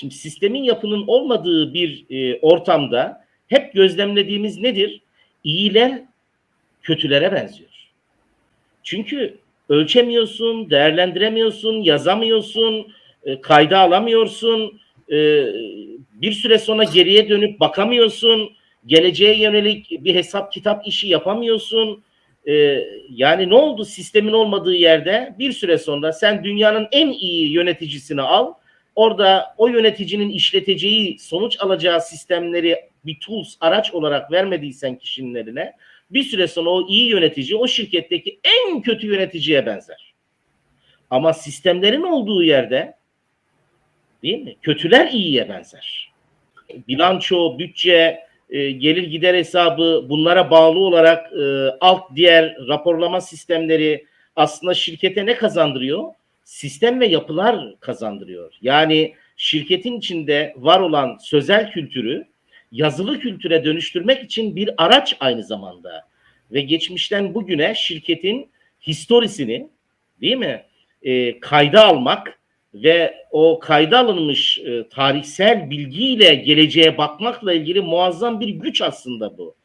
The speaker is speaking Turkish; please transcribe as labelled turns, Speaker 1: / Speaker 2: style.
Speaker 1: Şimdi sistemin yapının olmadığı bir e, ortamda hep gözlemlediğimiz nedir? İyiler kötülere benziyor. Çünkü ölçemiyorsun, değerlendiremiyorsun, yazamıyorsun, e, kayda alamıyorsun, e, bir süre sonra geriye dönüp bakamıyorsun, geleceğe yönelik bir hesap kitap işi yapamıyorsun. E, yani ne oldu sistemin olmadığı yerde bir süre sonra sen dünyanın en iyi yöneticisini al, orada o yöneticinin işleteceği, sonuç alacağı sistemleri bir tools, araç olarak vermediysen kişinin eline, bir süre sonra o iyi yönetici o şirketteki en kötü yöneticiye benzer. Ama sistemlerin olduğu yerde değil mi? Kötüler iyiye benzer. Bilanço, bütçe, e, gelir gider hesabı bunlara bağlı olarak e, alt diğer raporlama sistemleri aslında şirkete ne kazandırıyor? Sistem ve yapılar kazandırıyor. Yani şirketin içinde var olan sözel kültürü yazılı kültüre dönüştürmek için bir araç aynı zamanda. Ve geçmişten bugüne şirketin historisini değil mi e, kayda almak ve o kayda alınmış e, tarihsel bilgiyle geleceğe bakmakla ilgili muazzam bir güç aslında bu.